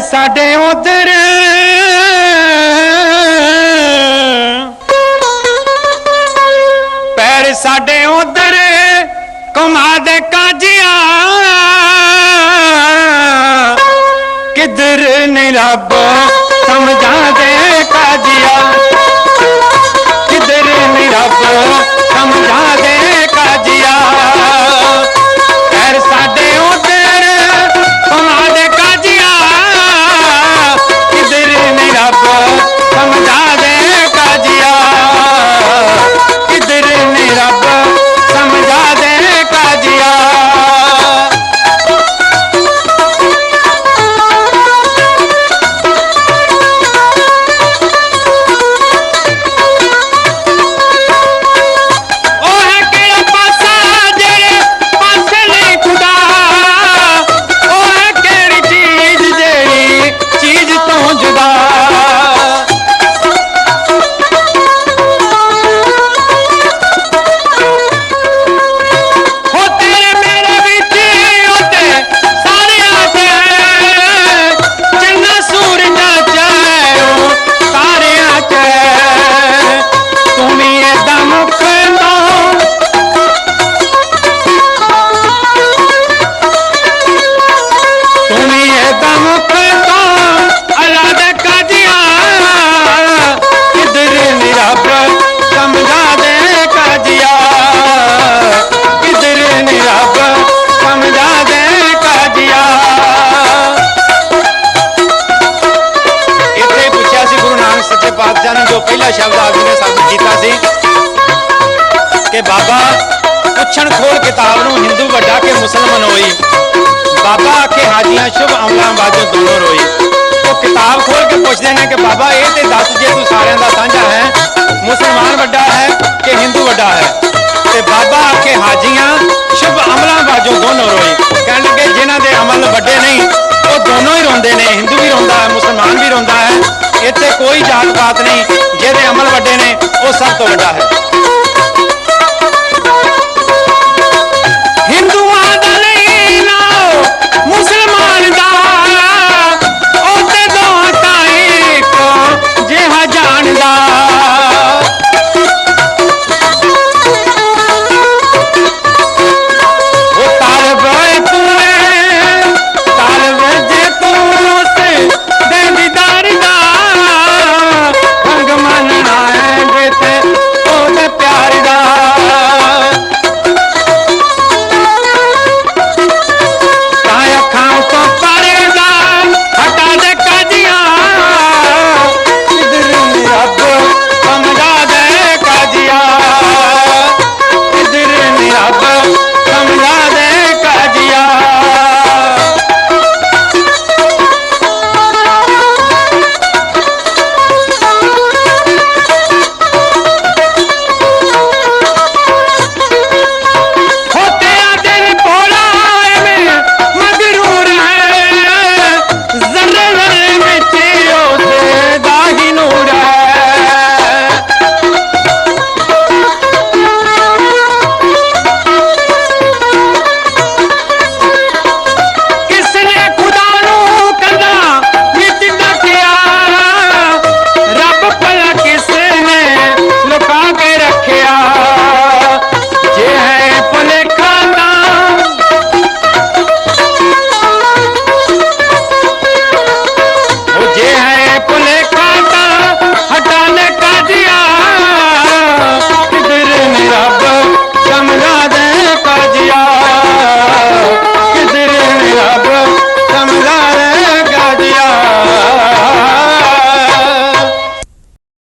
ਸਾਡੇ ਉਧਰ। ਪੈਰ ਸਾਡੇ ਉਧਰ ਕਮਾ ਦੇ ਕਾਜੀਆਂ। ਕਿਧਰ ਨਹੀਂ ਰੱਬ ਸਮਝਾ ਦੇ ਕਾਜੀਆਂ। ਬਾਬਾ, ਪੁੱਛਣ ਖੋਲ ਕਿਤਾਬ ਨੂੰ, ਹਿੰਦੂ ਵੱਡਾ ਕਿ ਮੁਸਲਮਾਨ ਹੋਈ। ਬਾਬਾ ਆਖੇ, ਹਾਜੀਆਂ ਸ਼ੁਭ ਅਮਲਾਂ ਬਾਝੋਂ ਦੋਨੋਂ ਰੋਈ। ਉਹ ਕਿਤਾਬ ਖੋਲ ਕੇ ਪੁੱਛਦੇ ਨੇ ਕਿ ਬਾਬਾ, ਇਹ ਤੇ ਦੱਸ ਜੇ ਤੂੰ ਸਾਰਿਆਂ ਦਾ ਸਾਂਝਾ ਹੈ, ਮੁਸਲਮਾਨ ਵੱਡਾ ਹੈ ਕਿ ਹਿੰਦੂ ਵੱਡਾ ਹੈ? ਤੇ ਬਾਬਾ ਆਖੇ, ਹਾਜੀਆਂ ਸ਼ੁਭ ਅਮਲਾਂ ਬਾਝੋਂ ਦੋਨੋਂ ਰੋਈ। ਕਹਿਣਗੇ ਜਿਨ੍ਹਾਂ ਦੇ ਅਮਲ ਵੱਡੇ ਨਹੀਂ, ਉਹ ਦੋਨੋਂ ਹੀ ਰੋਂਦੇ ਨੇ। ਹਿੰਦੂ ਵੀ ਰੋਂਦਾ ਹੈ, ਮੁਸਲਮਾਨ ਵੀ ਰੋਂਦਾ ਹੈ। ਇੱਥੇ ਕੋਈ ਜਾਤ ਪਾਤ ਨਹੀਂ, ਜਿਹਦੇ ਅਮਲ ਵੱਡੇ ਨੇ, ਉਹ ਸਭ ਤੋਂ ਵੱਡਾ ਹੈ।